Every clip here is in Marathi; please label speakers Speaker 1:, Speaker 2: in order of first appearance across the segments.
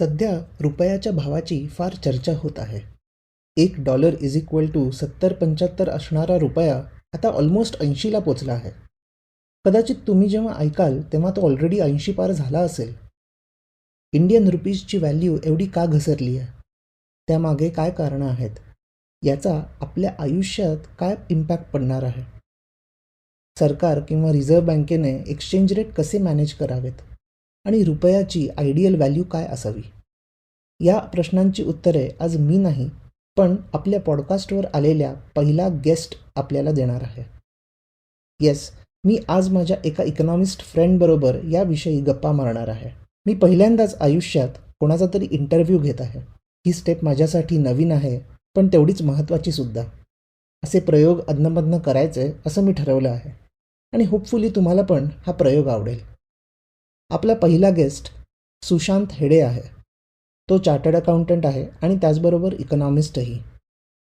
Speaker 1: सध्या रुपयाच्या भावाची फार चर्चा होत आहे. एक डॉलर इज इक्वल टू सत्तर पंच्याहत्तर असणारा रुपया आता ऑलमोस्ट ऐंशीला पोचला आहे. कदाचित तुम्ही जेव्हा ऐकाल तेव्हा तो ऑलरेडी ऐंशी पार झाला असेल. इंडियन रुपीजची व्हॅल्यू एवढी का घसरली आहे? त्यामागे काय कारणं आहेत? याचा आपल्या आयुष्यात काय इम्पॅक्ट पडणार आहे? सरकार किंवा रिझर्व्ह बँकेने एक्सचेंज रेट कसे मॅनेज करावेत? आणि रुपयाची आयडियल व्हॅल्यू काय असावी? या प्रश्नांची उत्तरे आज मी नाही पण आपल्या पॉडकास्टवर आलेल्या पहिला गेस्ट आपल्याला देणार आहे. येस मी आज माझ्या एका इकॉनॉमिस्ट फ्रेंडबरोबर याविषयी गप्पा मारणार आहे. मी पहिल्यांदाच आयुष्यात कोणाचा तरी इंटरव्ह्यू घेत आहे. ही स्टेप माझ्यासाठी नवीन आहे पण तेवढीच महत्त्वाची सुद्धा. असे प्रयोग अदनमधनं करायचे असं मी ठरवलं आहे. आणि होपफुली तुम्हाला पण हा प्रयोग आवडेल. आपला पहिला गेस्ट सुशांत हेडे आहे. तो चार्टर्ड अकाउंटंट आहे आणि त्याचबरोबर इकॉनॉमिस्टही.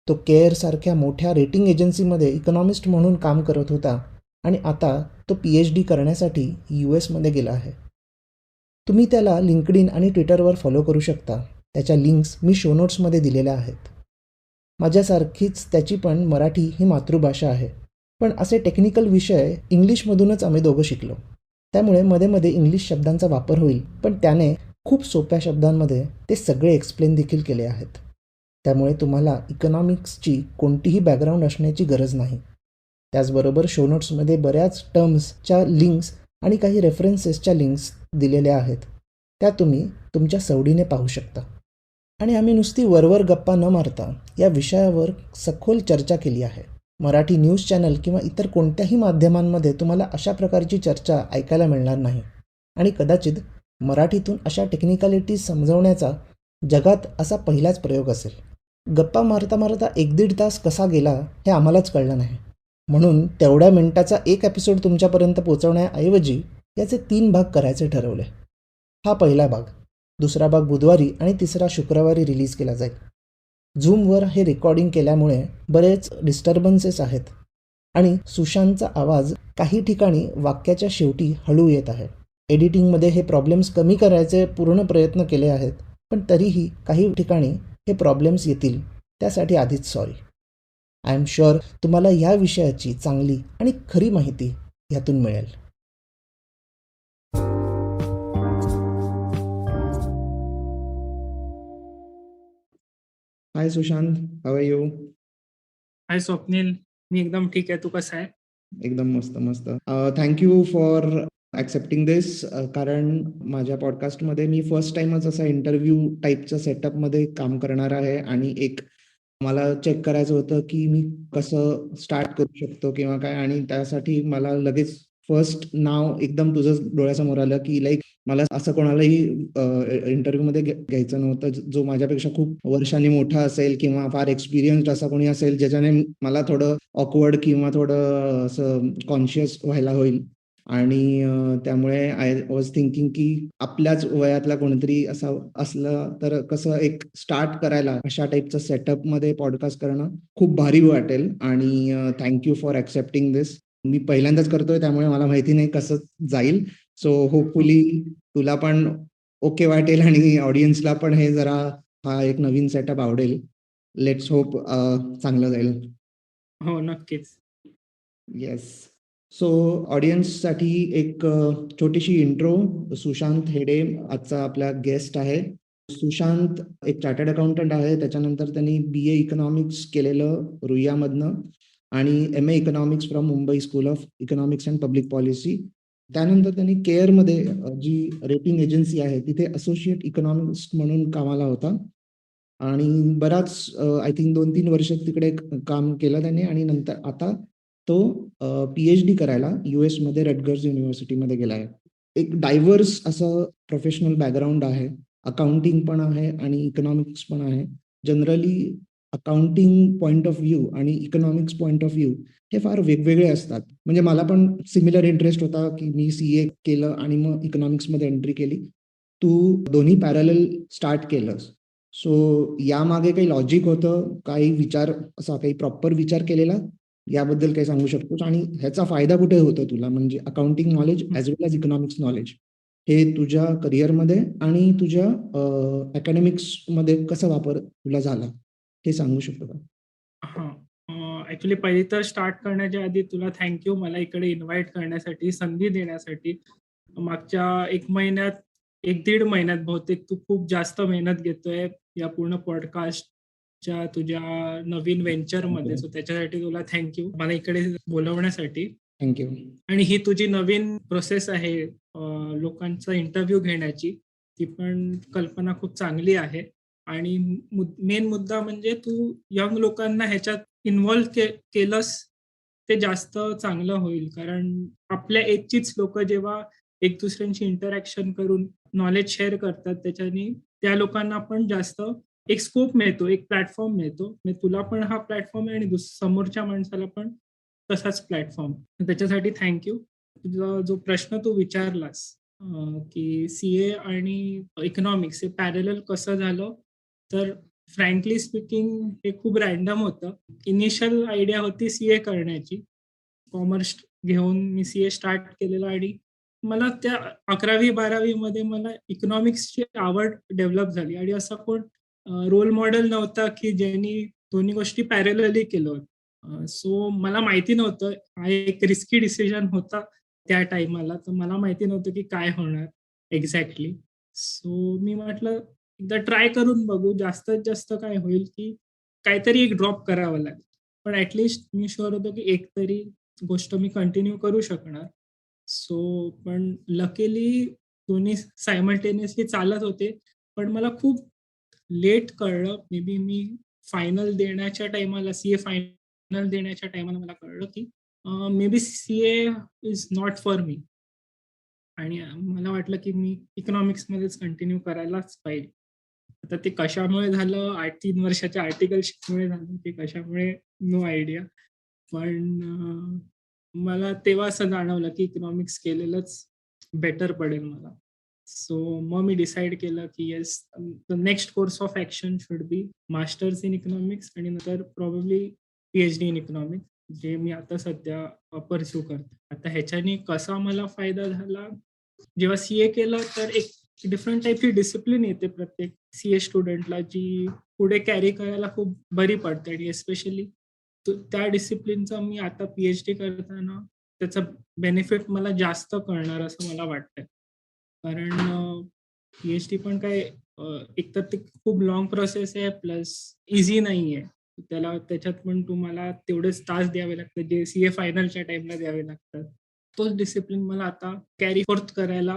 Speaker 1: तो केअरसारख्या मोठ्या रेटिंग एजन्सीमध्ये इकॉनॉमिस्ट म्हणून काम करत होता आणि आता तो पी एच डी करण्यासाठी यू एसमध्ये गेला आहे. तुम्ही त्याला लिंकडिन आणि ट्विटरवर फॉलो करू शकता. त्याच्या लिंक्स मी शो नोट्समध्ये दिलेल्या आहेत. माझ्यासारखीच त्याची पण मराठी ही मातृभाषा आहे. पण असे टेक्निकल विषय इंग्लिशमधूनच आम्ही दोघं शिकलो. त्यामुळे मध्ये मध्ये इंग्लिश शब्दांचा वापर होईल पण त्याने खूप सोप्या शब्दांमध्ये ते सगळे एक्सप्लेन देखील केले आहेत. त्यामुळे तुम्हाला इकॉनॉमिक्सची कोणतीही बॅकग्राऊंड असण्याची गरज नाही. त्याचबरोबर शो नोट्समध्ये बऱ्याच टर्म्सच्या लिंक्स आणि काही रेफरन्सेसच्या लिंक्स दिलेल्या आहेत. त्या तुम्ही तुमच्या सवडीने पाहू शकता. आणि आम्ही नुसती वरवर गप्पा न मारता या विषयावर सखोल चर्चा केली आहे. मराठी न्यूज चॅनल किंवा इतर कोणत्याही माध्यमांमध्ये तुम्हाला अशा प्रकारची चर्चा ऐकायला मिळणार नाही. आणि कदाचित मराठीतून अशा टेक्निकॅलिटीज समजवण्याचा जगात असा पहिलाच प्रयोग असेल. गप्पा मारता मारता एक दीड तास कसा गेला हे आम्हालाच कळलं नाही. म्हणून तेवढ्या मिनिटाचा एक एपिसोड तुमच्यापर्यंत पोचवण्याऐवजी याचे तीन भाग करायचे ठरवले. हा पहिला भाग दुसरा भाग बुधवारी आणि तिसरा शुक्रवारी रिलीज केला जाईल. झूमवर हे रेकॉर्डिंग केल्यामुळे बरेच डिस्टर्बन्सेस आहेत. आणि सुशांतचा आवाज काही ठिकाणी वाक्याच्या शेवटी हळू येत आहे. एडिटिंगमध्ये हे प्रॉब्लेम्स कमी करायचे पूर्ण प्रयत्न केले आहेत पण तरीही काही ठिकाणी हे प्रॉब्लेम्स येतील. त्यासाठी आधीच सॉरी आय एम शुअर तुम्हाला या विषयाची चांगली आणि खरी माहिती ह्यातून मिळेल. Hi Sushant how you
Speaker 2: hi Swapnil मी एकदम ठीक आहे. तू कसा आहे?
Speaker 1: एकदम मस्त मस्त. थँक्यू फॉर ॲक्सेप्टिंग दिस कारण माझ्या पॉडकास्टमध्ये मी फर्स्ट टाइमच असा इंटरव्ह्यू टाईपच्या सेटअपमध्ये काम करणार आहे आणि एक मला चेक करायचं होतं की मी कसं स्टार्ट करू शकतो किंवा काय आणि त्यासाठी मला लगेच फर्स्ट नाव एकदम तुझं डोळ्यासमोर आलं की लाईक मला असं कोणालाही इंटरव्ह्यूमध्ये घ्यायचं नव्हतं. जो माझ्यापेक्षा खूप वर्षांनी मोठा असेल किंवा फार एक्सपिरियन्स्ड असा कोणी असेल ज्याच्याने मला थोडं ऑकवर्ड किंवा थोडं असं कॉन्शियस व्हायला होईल. आणि त्यामुळे आय वॉज थिंकिंग की आपल्याच वयातला कोणीतरी असा असलं तर कसं एक स्टार्ट करायला अशा टाईपचं सेटअपमध्ये पॉडकास्ट करणं खूप भारी वाटेल. आणि thank you for accepting this मी पहिल्यांदाच करतोय त्यामुळे मला माहिती नाही कसं जाईल. सो होपफुली तुला पण ओके वाटेल आणि ऑडियन्सला पण हे जरा हा एक नवीन सेटअप आवडेल. लेट्स होप चांगलं जाईल.
Speaker 2: हो नक्कीच.
Speaker 1: येस सो ऑडियन्ससाठी एक छोटीशी इंट्रो सुशांत हेडे आजचा आपला गेस्ट आहे. सुशांत एक चार्टर्ड अकाउंटंट आहे. त्याच्यानंतर त्यांनी बी ए इकॉनॉमिक्स केलेलं रुईयामधनं. आणि M A economics from Mumbai school of economics and public policy त्यानंतर त्यांनी केअरमध्ये जी रेटिंग एजन्सी आहे तिथे असोसिएट इकॉनॉमिक्स म्हणून कामाला होता. आणि बराच आय थिंक दोन तीन वर्ष तिकडे काम केलं त्याने. आणि नंतर आता तो पी एच डी करायला यू एसमध्ये रेडगर्स युनिव्हर्सिटीमध्ये गेला आहे. एक डायव्हर्स असं प्रोफेशनल बॅकग्राऊंड आहे. अकाउंटिंग पण आहे आणि इकॉनॉमिक्स पण आहे. Generally accounting point of view आणि इकॉनॉमिक्स पॉईंट ऑफ व्ह्यू हे फार वेगवेगळे असतात. म्हणजे मला पण सिमिलर इंटरेस्ट होता की मी सी ए केलं आणि मग इकॉनॉमिक्समध्ये एंट्री केली. तू दोन्ही पॅरल स्टार्ट केलंस सो यामागे काही लॉजिक होतं काही विचार असा काही प्रॉपर विचार केलेला याबद्दल काही सांगू शकतोस? आणि ह्याचा फायदा कुठे होतो तुला? म्हणजे accounting knowledge as well as economics knowledge हे तुझ्या करिअरमध्ये आणि तुझ्या अकॅडमिक्समध्ये कसा वापर तुला झाला? हे सांगू शकतो का?
Speaker 2: ॲक्चुअली पहिली तर स्टार्ट करण्याच्या आधी तुला थँक यू मला इकडे इन्व्हाईट करण्यासाठी, संधी देण्यासाठी. मागच्या 1 महिन्यात 1-दीड महिन्यात बहुतेक तू खूप जास्त मेहनत घेतोय या पूर्ण पॉडकास्टच्या तुझ्या नवीन व्हेंचरमध्ये. सो त्याच्यासाठी तुला थँक यू. मला इकडे बोलवण्यासाठी.
Speaker 1: Thank you.
Speaker 2: आणि ही तुझी नवीन प्रोसेस आहे लोकांचा इंटरव्ह्यू घेण्याची. ती पण कल्पना खूप चांगली आहे. आणि मेन मुद्दा म्हणजे तू यंग लोकांना ह्याच्यात इन्व्हॉल्व के केलंस, ते जास्त चांगलं होईल. कारण आपल्या एजचीच लोक जेव्हा एक दुसऱ्यांशी इंटरॅक्शन करून नॉलेज शेअर करतात, त्याच्याने त्या लोकांना पण जास्त एक स्कोप मिळतो, एक प्लॅटफॉर्म मिळतो. म्हणजे तुला पण हा प्लॅटफॉर्म आहे आणि समोरच्या माणसाला पण तसाच प्लॅटफॉर्म. त्याच्यासाठी थँक यू. तुझा जो प्रश्न तू विचारलास की सी-ए आणि इकॉनॉमिक्स हे पॅरेल कसं झालं? तर फ्रँकली स्पीकिंग हे खूप रँडम होतं. इनिशियल आयडिया होती सी-ए करण्याची. कॉमर्स घेऊन मी सी-ए स्टार्ट केलेलं आणि मला त्या 11वी-12वी मध्ये मला इकॉनॉमिक्सची आवड डेव्हलप झाली आणि असा कोण रोल मॉडेल नव्हता, की ज्यांनी दोन्ही गोष्टी पॅरेलली केलं होतं. सो मला माहिती नव्हतं. हा एक रिस्की डिसिजन होता त्या टाईमाला. तर मला माहिती नव्हतं, की काय होणार एक्झॅक्टली. सो मी म्हटलं एकदा ट्राय करून बघू. जास्तीत जास्त काय होईल, की काहीतरी एक ड्रॉप करावं लागेल. पण ऍटलिस्ट मी शुअर होतो, की एक तरी गोष्ट मी कंटिन्यू करू शकणार. सो पण लकीली दोन्ही सायमल्टेनियसली चालत होते. पण मला खूप लेट कळलं. मे बी मी फायनल देण्याच्या टाईमाला सी-ए फायनल देण्याच्या टाईमाला मला कळलं, की maybe CA is not for me. आणि मला वाटलं, की मी इकॉनॉमिक्समध्येच कंटिन्यू करायलाच पाहिजे. आता ते कशामुळे झालं, 8-3 वर्षाच्या आर्टिकलशिपमुळे झालं, ते कशामुळे नो आयडिया. पण मला तेव्हा असं जाणवलं, की इकॉनॉमिक्स केलेलंच बेटर पडेल मला. सो मग मी डिसाईड केलं, की yes the next course of action should be masters in economics आणि नंतर प्रॉब्ली पी-एच-डी इन इकॉनॉमिक्स, जे मी आता सध्या परस्यू करते करतो. आता ह्याच्याने कसा मला फायदा झाला, जेव्हा सी-ए केलं तर एक डिफरंट टाईपची डिसिप्लिन येते प्रत्येक सी-ए स्टुडंटला, जी पुढे कॅरी करायला खूप बरी पडते आणि एस्पेशली त्या डिसिप्लिनचा मी आता पी-एच-डी करताना त्याचा बेनिफिट मला जास्त कळणार असं मला वाटतंय. कारण अ, पी-एच-डी पण काय एक तर ते खूप लॉंग प्रोसेस आहे प्लस ईझी नाहीये. त्याला त्याच्यात पण तुम्हाला तेवढेच तास द्यावे लागतात, जे सी-ए फायनलच्या टाइमला द्यावे लागतात. तोच डिसिप्लिन मला आता कॅरी फोर्थ करायला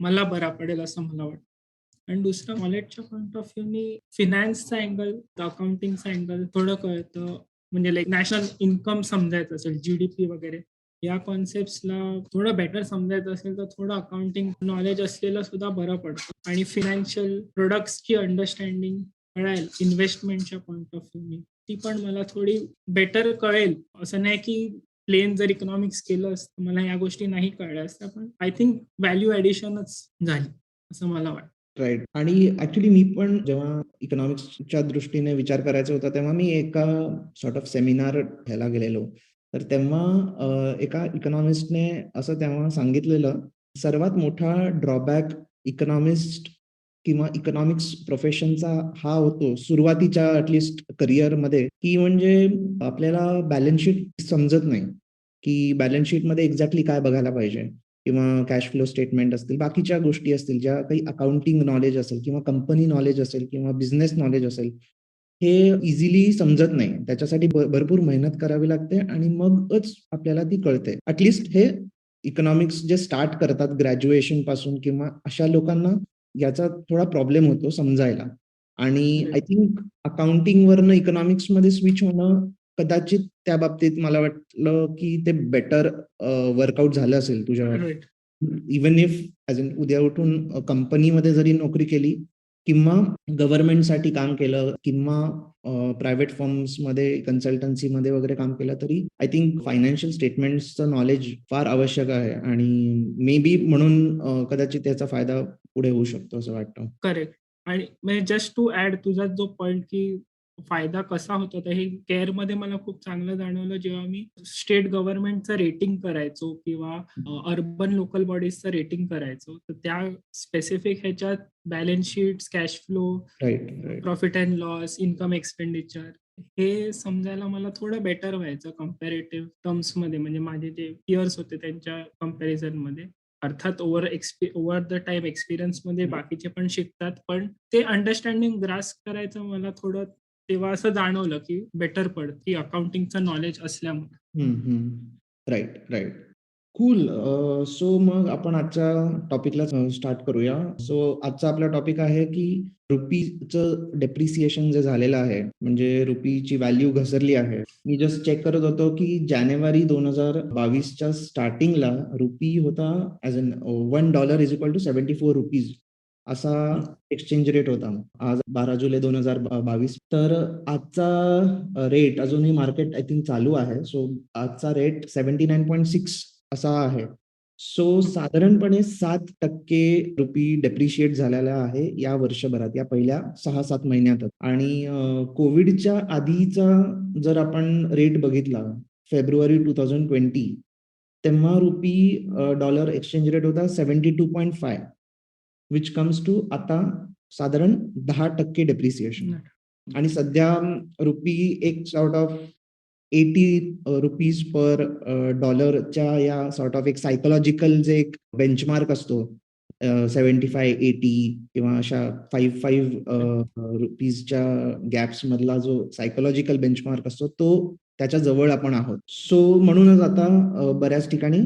Speaker 2: मला बरा पडेल असं मला वाटतं. आणि दुसरं नॉलेजच्या पॉईंट ऑफ व्ह्यूनी फिनान्सचा अँगल, अकाउंटिंगचा अँगल थोडं कळतं. म्हणजे लाईक नॅशनल इन्कम समजायचं असेल, जी-डी-पी वगैरे या कॉन्सेप्टला थोडं बेटर समजायचं असेल, तर थोडं अकाउंटिंग नॉलेज असलेलं सुद्धा बरं पडतं. आणि फायनान्शियल प्रोडक्ट्सची अंडरस्टँडिंग कळेल इन्व्हेस्टमेंटच्या पॉईंट ऑफ व्ह्यूनी. ती पण मला थोडी बेटर कळेल. असं नाही, की प्लेन जर इकॉनॉमिक्स केलं असतं, मला ह्या गोष्टी नाही कळल्या असत्या. पण आय थिंक व्हॅल्यू एडिशनच झाली, असं मला वाटतं.
Speaker 1: राईट आणि ऍक्च्युली मी पण जेव्हा इकॉनॉमिक्सच्या दृष्टीने विचार करायचा होता, तेव्हा मी एका सॉर्ट ऑफ सेमिनार ह्याला गेलेलो. तर तेव्हा एका इकॉनॉमिस्टने असं तेव्हा सांगितलेलं, सर्वात मोठा ड्रॉबॅक इकॉनॉमिस्ट किंवा इकॉनॉमिक्स प्रोफेशनचा हा होतो सुरुवातीच्या अटलिस्ट करिअरमध्ये, की म्हणजे आपल्याला बॅलन्स शीट समजत नाही, की बॅलन्स शीटमध्ये एक्झॅक्टली काय बघायला पाहिजे किंवा कॅश फ्लो स्टेटमेंट असतील, बाकीच्या गोष्टी असतील, ज्या काही अकाउंटिंग नॉलेज असेल किंवा कंपनी नॉलेज असेल किंवा बिझनेस नॉलेज असेल, हे इझिली समजत नाही. त्याच्यासाठी भरपूर मेहनत करावी लागते आणि मगच आपल्याला ती कळते. अटलिस्ट हे इकॉनॉमिक्स जे स्टार्ट करतात ग्रॅज्युएशनपासून किंवा अशा लोकांना याचा थोडा प्रॉब्लेम होतो समजायला. आणि आय थिंक अकाउंटिंगवरनं इकॉनॉमिक्समध्ये स्विच होणं कदाचित त्या बाबतीत मला वाटलं, की ते बेटर वर्कआउट झालं असेल तुझ्यावर.
Speaker 2: Right.
Speaker 1: Even if as in उद्या उठून कंपनीमध्ये जरी नोकरी केली किंवा गव्हर्नमेंटसाठी काम केलं किंवा प्रायव्हेट फर्म्समध्ये कन्सल्टन्सीमध्ये वगैरे काम केलं, तरी आय थिंक फायनान्शियल स्टेटमेंट्सचं नॉलेज फार आवश्यक आहे आणि मे बी म्हणून कदाचित त्याचा फायदा पुढे होऊ शकतो असं वाटतं.
Speaker 2: करेक्ट. आणि म्हणजे जस्ट टू ॲड तुझा जो पॉइंट, की फायदा कसा होतो तर हे केअरमध्ये मला खूप चांगलं जाणवलं जेव्हा मी स्टेट गव्हर्नमेंटचं रेटिंग करायचो किंवा अर्बन लोकल बॉडीजचं रेटिंग करायचो तर त्या स्पेसिफिक ह्याच्यात balance sheets cash flow profit and loss income expenditure हे समजायला मला थोडं बेटर व्हायचं कम्पॅरेटिव्ह टर्म्समध्ये म्हणजे माझे जे पियर्स होते त्यांच्या कम्पॅरिझनमध्ये अर्थात ओव्हर एक्सपी ओव्हर द टाइम एक्सपिरियन्समध्ये
Speaker 1: हं.
Speaker 2: बाकीचे पण शिकतात. पण ते अंडरस्टँडिंग ग्रास करायचं मला थोडं तेव्हा असं जाणवलं की बेटर पडतं की अकाउंटिंगचं नॉलेज असल्यामुळे.
Speaker 1: Right right cool so uh, मग आपण आजच्या टॉपिकला स्टार्ट uh, करूया. सो आजचा आपला टॉपिक आहे की रुपीचं डेप्रिसिएशन जे झालेलं आहे म्हणजे रुपीची व्हॅल्यू घसरली आहे. मी जस्ट चेक करत होतो की जानेवारी दोन हजार बावीसच्या स्टार्टिंगला रुपी होता as an one dollar is equal to seventy four rupees असा एक्सचेंज रेट होता. आज बारा जुलै दोन हजार बावीस. तर आजचा uh, रेट अजूनही मार्केट आय थिंक चालू आहे. सो आजचा rate seventy nine point six असा आहे. सो साधारणपणे सात टक्के रुपी डेप्रिशिएट झालेला आहे या वर्षभरात या पहिल्या सहा सात महिन्यातच. आणि कोविडच्या आधीचा जर आपण रेट बघितला फेब्रुवारी टू थाउजंड ट्वेंटी तेव्हा रुपी डॉलर एक्सचेंज रेट होता seventy two point five which comes to आता साधारण दहा टक्के डेप्रिसिएशन आणि सध्या रुपी एक sort of eighty rupees per डॉलरच्या या सॉर्ट ऑफ एक सायकोलॉजिकल जे एक बेंचमार्क असतो सेव्हन्टी फाय एटी किंवा अशा फाईव्ह फाईव्ह रुपीजच्या गॅप्स मधला जो सायकोलॉजिकल बेंचमार्क असतो तो त्याच्याजवळ आपण आहोत. सो म्हणूनच आता बऱ्याच ठिकाणी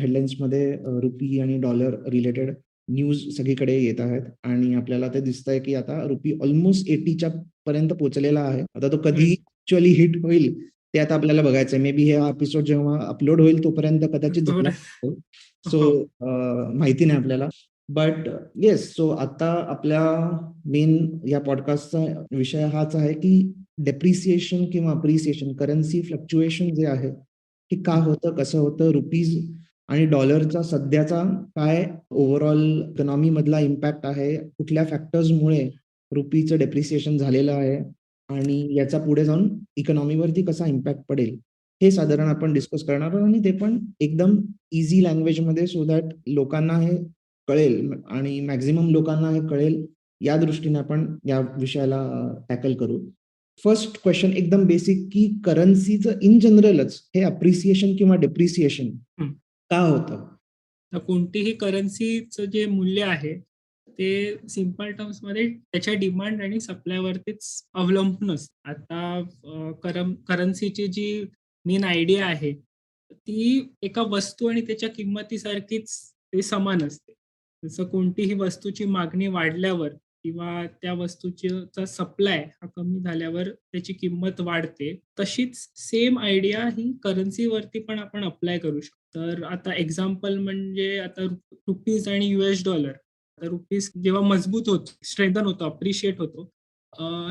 Speaker 1: हेडलाईन्समध्ये रुपी आणि डॉलर रिलेटेड न्यूज सगळीकडे येत आहेत आणि आपल्याला ते दिसतंय की आता रुपी ऑलमोस्ट एटीच्या पर्यंत पोहोचलेला आहे. आता तो कधी ऍक्च्युअली हिट होईल ते आता आपल्याला बघायचंय मे बी हा एपिसोड जेव्हा अपलोड होईल तोपर्यंत कदाचित झाला
Speaker 2: हो.
Speaker 1: सो माहिती नाही आपल्याला. बट येस सो आता आपल्या मेन या पॉडकास्टचा विषय हाच आहे की डेप्रिसिएशन किंवा अप्रिसिएशन करन्सी फ्लक्च्युएशन जे आहे ते का होतं कसं होतं रुपीज आणि डॉलरचा सध्याचा काय ओव्हरऑल इकॉनॉमी मधला इम्पॅक्ट आहे कुठल्या फॅक्टर्समुळे रुपीचं डेप्रिसिएशन झालेलं आहे आणि याचा पुढे जाऊन इकॉनॉमीवरती कसा इम्पॅक्ट पडेल हे साधारण आपण डिस्कस करणार आहोत आणि ते पण एकदम इझी लँग्वेजमध्ये सो दॅट लोकांना हे कळेल आणि मॅक्झिमम लोकांना हे कळेल या दृष्टीने आपण या विषयाला टॅकल करू फर्स्ट क्वेश्चन एकदम बेसिक की करन्सीचं इन जनरलच हे अप्रिसिएशन किंवा डेप्रिसिएशन. का होतं
Speaker 2: कोणतीही करन्सीचं जे मूल्य आहे ते सिंपल टर्म्समध्ये त्याच्या डिमांड आणि सप्लायवरतीच अवलंबून असतं. आता करम करन्सीची जी मेन आयडिया आहे ती एका वस्तू आणि त्याच्या किंमतीसारखीच ते समान असते. जसं कोणतीही वस्तूची मागणी वाढल्यावर किंवा त्या वस्तूचा सप्लाय हा कमी झाल्यावर त्याची किंमत वाढते तशीच सेम आयडिया ही करन्सीवरती पण आपण अप्लाय करू शकतो. तर आता एक्झाम्पल म्हणजे आता रुपीज आणि युएस डॉलर रुपीज जेव्हा मजबूत होतो स्ट्रेंथन होतो अप्रिशिएट होतो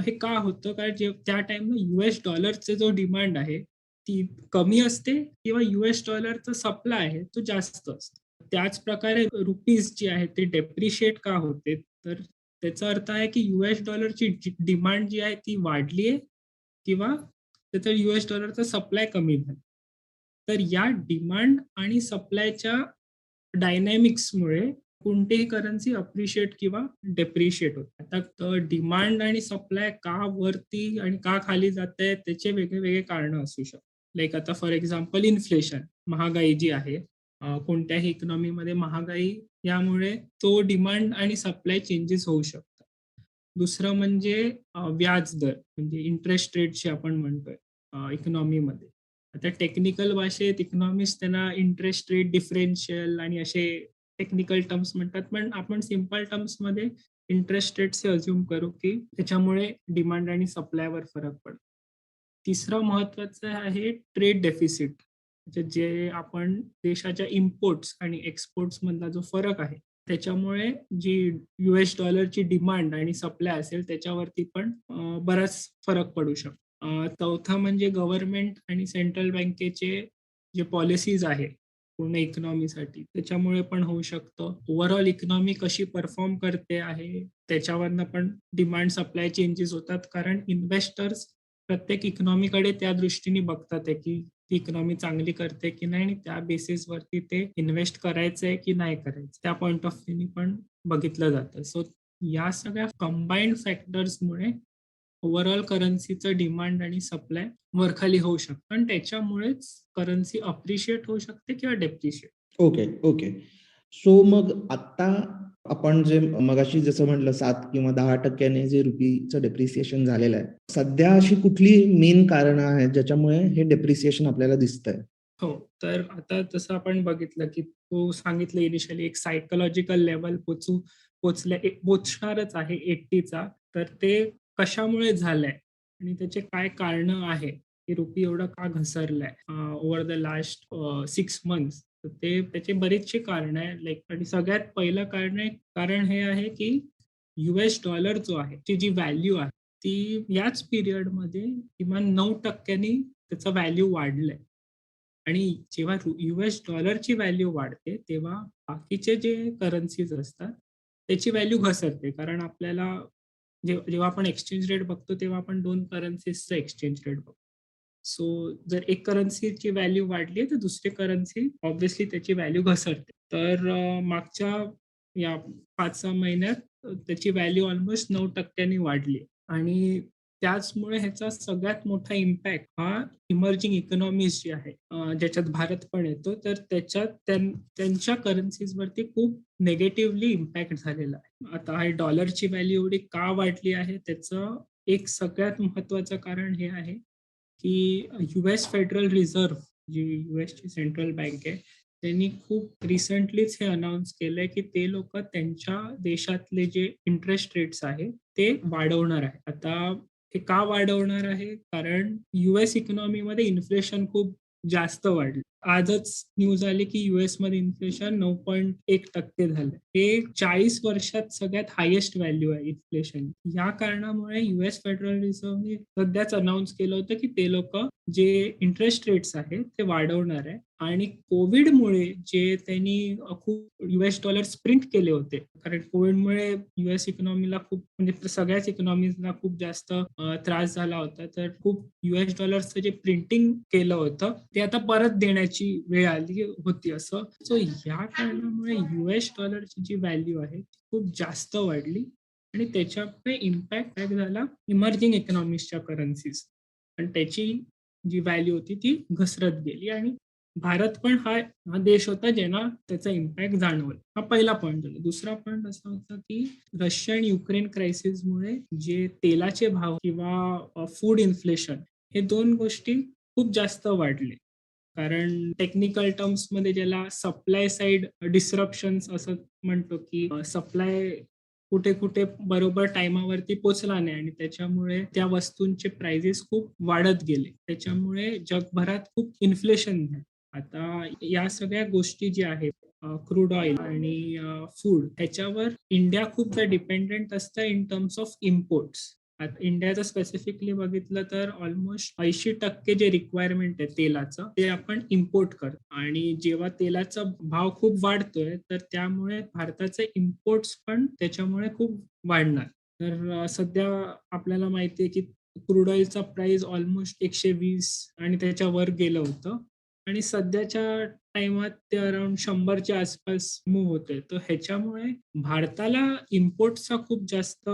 Speaker 2: हे का होतं? कारण त्या टाइमला युएस डॉलरचे जो डिमांड आहे ती कमी असते किंवा युएस डॉलरचा सप्लाय आहे तो जास्त असतो. त्याच प्रकारे रुपीज जी आहे ते डेप्रिशिएट का होते? तर त्याचा अर्थ आहे की युएस डॉलरची डिमांड जी आहे ती वाढली आहे किंवा त्याचा युएस डॉलरचा सप्लाय कमी झाला. तर या डिमांड आणि सप्लायच्या डायनॅमिक्समुळे कोणतीही करन्सी अप्रिशिएट किंवा डेप्रिशिएट होते आता डिमांड आणि सप्लाय का वरती आणि का खाली जात आहे त्याचे वेगळे वेगळे कारण असू शकतात. लाईक आता फॉर एक्झाम्पल इन्फ्लेशन महागाई जी आहे कोणत्याही इकॉनॉमीमध्ये महागाई यामुळे तो डिमांड आणि सप्लाय चेंजेस होऊ शकतात. दुसरं म्हणजे व्याज दर म्हणजे इंटरेस्ट रेटशी आपण म्हणतोय इकॉनॉमीमध्ये आता टेक्निकल भाषेत इकॉनॉमिस्ट त्यांना इंटरेस्ट रेट डिफरेन्शियल आणि असे टेक्निकल टर्म्स म्हणतात. पण आपण सिंपल टर्म्समध्ये इंटरेस्ट रेट्स अज्युम करू की त्याच्यामुळे डिमांड आणि सप्लायवर फरक पडतो. तिसरं महत्वाचं आहे ट्रेड डेफिसिट म्हणजे जे आपण देशाच्या इम्पोर्ट्स आणि एक्सपोर्ट्स मधला जो फरक आहे त्याच्यामुळे जी युएस डॉलरची डिमांड आणि सप्लाय असेल त्याच्यावरती पण बराच फरक पडू शकतो. अं, चौथा म्हणजे गव्हर्नमेंट आणि सेंट्रल बँकेचे जे पॉलिसीज आहे पूर्ण इकॉनॉमीसाठी. त्याच्यामुळे पण होऊ शकतं. ओव्हरऑल इकॉनॉमी कशी परफॉर्म करते आहे, त्याच्यावरनं पण डिमांड सप्लाय चेंजेस होतात. कारण इन्व्हेस्टर्स प्रत्येक इकॉनॉमीकडे त्या दृष्टीने बघतात आहे, की ती इकॉनॉमी चांगली करते की नाही आणि त्या बेसिसवरती ते इन्व्हेस्ट करायचंय की नाही करायचं. त्या पॉइंट ऑफ व्ह्यूनी पण बघितलं जातं. सो या सगळ्या कंबाईंड फॅक्टर्समुळे ओव्हरऑल करन्सीचं डिमांड आणि सप्लाय वर-खाली होऊ शकतं आणि त्याच्यामुळेच करन्सी अप्रिशिएट होऊ शकते किंवा डेप्रिशिएट.
Speaker 3: Okay, okay. सो मग आता आपण जे मगाशी जसं म्हटलं 7 किंवा 10% ने जे रुपीचं डेप्रिसिएशन झालेलं आहे. सध्या अशी कुठली मेन कारणं आहेत ज्याच्यामुळे हे डेप्रिसिएशन आपल्याला दिसतंय?
Speaker 2: हो. तर आता जसं आपण बघितलं, की तू सांगितलं इनिशियली एक सायकॉलॉजिकल लेव्हल पोहोचू पोहोचल्या पोहोचणारच आहे 80चा. तर ते कशामुळे झालंय आणि त्याचे काय कारण आहे, की रुपी एवढा का घसरलाय over the last six months. ते त्याचे बरेचसे कारण आहे. लाईक आणि सगळ्यात पहिलं कारण आहे कारण हे आहे, की युएस डॉलर जो आहे, ती जी व्हॅल्यू आहे, ती याच पिरियडमध्ये किमान 9% नी त्याचं व्हॅल्यू वाढलंय. आणि जेव्हा युएस डॉलरची व्हॅल्यू वाढते, तेव्हा बाकीचे जे करन्सीज असतात, त्याची व्हॅल्यू घसरते. कारण आपल्याला जेव्हा आपण एक्सचेंज रेट बघतो, तेव्हा आपण दोन करन्सीजचा एक्सचेंज रेट बघतो. सो जर एक करन्सीची व्हॅल्यू वाढली तर दुसरी करन्सी ऑब्व्हियसली त्याची व्हॅल्यू घसरते. तर मागच्या या 5-6 महिन्यात त्याची व्हॅल्यू ऑलमोस्ट नऊ टक्क्यांनी वाढली आणि त्याचमुळे ह्याचा सगळ्यात मोठा इम्पॅक्ट हा इमर्जिंग इकॉनॉमीज जी आहे ज्याच्यात भारत पण येतो, तर त्याच्यात त्यांच्या करन्सीजवरती खूप निगेटिव्हली इम्पॅक्ट झालेला आहे. आता हे डॉलरची व्हॅल्यू एवढी का वाढली आहे, त्याचं एक सगळ्यात महत्वाचं कारण हे आहे, की यूएस फेडरल रिझर्व्ह जी युएसची सेंट्रल बँक आहे, त्यांनी खूप रिसेंटलीच हे अनाउन्स केलंय, की ते लोक त्यांच्या देशातले जे इंटरेस्ट रेट्स आहे ते वाढवणार आहे. आता हे का वाढवणार आहे? कारण यूएस इकॉनॉमीमध्ये इन्फ्लेशन खूप जास्त वाढलं. आजच न्यूज आली, की यूएसमध्ये इन्फ्लेशन 9.1% झालंय. हे 40 वर्षात सगळ्यात हायेस्ट व्हॅल्यू आहे इन्फ्लेशन. या कारणामुळे यूएस फेडरल रिझर्व्हने सध्याच अनाउन्स केलं होतं, की ते लोक जे इंटरेस्ट रेट्स आहेत, ते वाढवणार आहे आणि कोविडमुळे जे त्यांनी खूप यूएस डॉलर्स प्रिंट केले होते. कारण कोविडमुळे यूएस इकॉनॉमीला खूप म्हणजे सगळ्याच इकॉनॉमीला खूप जास्त त्रास झाला होता. तर खूप यूएस डॉलर्सचं जे प्रिंटिंग केलं होतं, ते आता परत देण्याची वेळ आली होती असं. सो या कारणामुळे यूएस डॉलरची जी व्हॅल्यू आहे, ती खूप जास्त वाढली आणि त्याच्यामुळे इम्पॅक्ट काय झाला इमर्जिंग इकॉनॉमीजच्या करन्सीज आणि त्याची जी व्हॅल्यू होती, ती घसरत गेली आणि भारत पण हा हा देश होता, ज्यांना त्याचा इम्पॅक्ट जाणवला. हा पहिला पॉईंट झाला. दुसरा पॉईंट असा होता, की रशिया आणि युक्रेन क्रायसिसमुळे जे तेलाचे भाव किंवा फूड इन्फ्लेशन हे दोन गोष्टी खूप जास्त वाढले. कारण टेक्निकल टर्म्समध्ये ज्याला सप्लाय साइड डिसरप्शन्स असं म्हणतो, की सप्लाय कुठे-कुठे बरोबर टाईमावरती पोचला नाही आणि त्याच्यामुळे त्या वस्तूंचे प्राइजेस खूप वाढत गेले. त्याच्यामुळे जगभरात खूप इन्फ्लेशन झालं. आता या सगळ्या गोष्टी ज्या आहेत क्रूड ऑइल आणि फूड ह्याच्यावर इंडिया खूप डिपेंडंट असतं इन टर्म्स ऑफ इम्पोर्ट्स. आता इंडियाचं स्पेसिफिकली बघितलं तर ऑलमोस्ट 80% जे रिक्वायरमेंट आहे तेलाचं, ते आपण इम्पोर्ट करतो आणि जेव्हा तेलाचा भाव खूप वाढतोय, तर त्यामुळे भारताचे इम्पोर्ट्स पण त्याच्यामुळे खूप वाढणार. तर सध्या आपल्याला माहिती आहे, की क्रूड ऑइलचा प्राइस ऑलमोस्ट 120 आणि त्याच्यावर गेलं होतं आणि सध्याच्या टाईमात ते अराउंड 100च्या आसपास मूव्ह होते तर ह्याच्यामुळे भारताला इम्पोर्ट्सचा खूप जास्त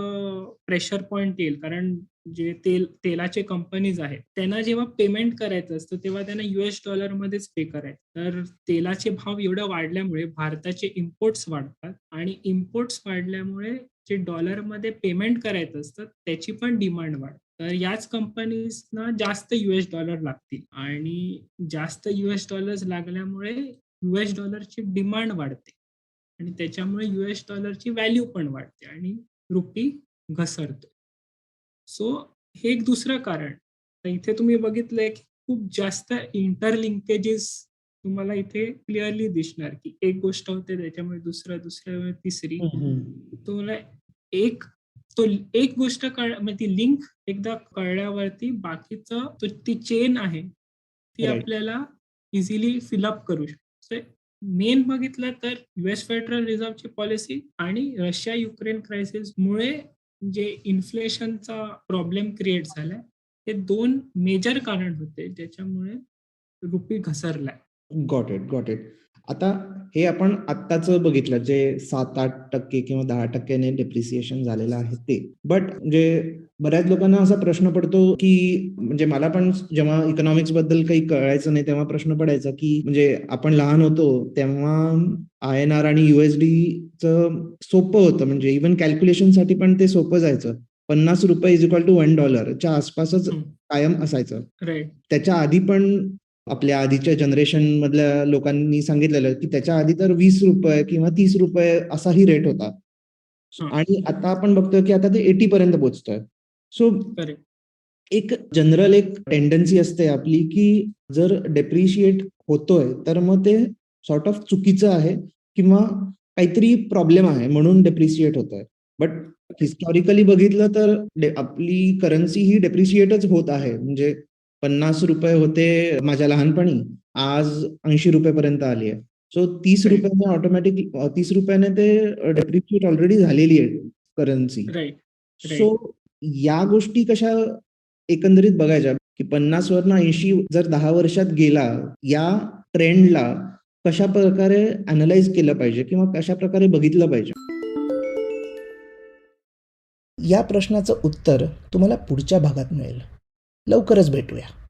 Speaker 2: प्रेशर पॉइंट येईल. कारण जे तेल तेलाचे कंपनीज आहेत, त्यांना जेव्हा पेमेंट करायचं असतं, तेव्हा त्यांना यूएस डॉलरमध्येच पे करायचं. तर तेलाचे भाव एवढे वाढल्यामुळे भारताचे इम्पोर्ट्स वाढतात आणि इम्पोर्ट्स वाढल्यामुळे जे डॉलरमध्ये पेमेंट करायचं असतं, त्याची पण डिमांड वाढते. तर याच कंपनीजना जास्त यूएस डॉलर लागतील आणि जास्त यूएस डॉलर्स लागल्यामुळे यूएस डॉलरची डिमांड वाढते आणि त्याच्यामुळे यूएस डॉलरची व्हॅल्यू पण वाढते आणि रुपी घसरतो. सो हे एक दुसरं कारण. तर इथे तुम्ही बघितलंय, की खूप जास्त इंटरलिंकेजेस तुम्हाला इथे क्लिअरली दिसणार, की एक गोष्ट होते त्याच्यामुळे दुसरं, दुसऱ्यामुळे तिसरी. तुम्हाला एक तो एक गोष्ट कळ म्हणजे ती लिंक एकदा कळल्यावरती बाकीचं तो ती चेन आहे, ती. आपल्याला इझिली फिल अप करू शकतो. मेन बघितलं तर युएस फेडरल रिझर्व्हची पॉलिसी आणि रशिया युक्रेन क्रायसिसमुळे जे इन्फ्लेशनचा प्रॉब्लेम क्रिएट झालाय हे दोन मेजर कारण होते ज्याच्यामुळे रुपी घसरलाय
Speaker 1: गॉट इट गॉट इट आता हे आपण आत्ताच बघितलं जे सात आठ टक्के किंवा दहा टक्क्याने डेप्रिसिएशन झालेलं आहे ते. बट म्हणजे बऱ्याच लोकांना असा प्रश्न पडतो की म्हणजे मला पण जेव्हा इकॉनॉमिक्सबद्दल काही कळायचं नाही तेव्हा प्रश्न पडायचा की म्हणजे आपण लहान होतो तेव्हा आय एन आर आणि युएसडीचं सोपं होतं. म्हणजे इव्हन कॅल्क्युलेशनसाठी पण ते सोपं जायचं. पन्नास रुपये इज इक्वल टू वन डॉलरच्या आसपासच. कायम असायचं. त्याच्या आधी पण आपल्या आधीच्या जनरेशन मधल्या लोकांनी सांगितलेलं की त्याच्या आधी तर वीस रुपये किंवा तीस रुपये असाही रेट होता. आणि आता आपण बघतोय की आता ते एटी पर्यंत पोहोचतोय सो एक जनरल एक टेंडन्सी असते आपली की जर डेप्रिशिएट होतोय तर मग ते सॉर्ट ऑफ चुकीचं आहे किंवा काहीतरी प्रॉब्लेम आहे म्हणून डेप्रिशिएट होतोय. बट हिस्टॉरिकली बघितलं तर आपली करन्सी ही डेप्रिशिएटच होत आहे. म्हणजे पन्नास रुपये होते माझ्या लहानपणी आज ऐंशी रुपयेपर्यंत आली आहे. सो तीस. रुपयाने ऑटोमॅटिक तीस रुपयाने ते डेप्रिशिएट ऑलरेडी झालेली आहे करन्सी. सो या गोष्टी कशा एकंदरीत बघायच्या? की पन्नास वरनं ऐंशी जर दहा वर्षात गेला या ट्रेंडला कशा प्रकारे अनालाइज केलं पाहिजे किंवा कशा प्रकारे बघितलं पाहिजे?
Speaker 4: या प्रश्नाचं उत्तर तुम्हाला पुढच्या भागात मिळेल. लवकरच भेटूया.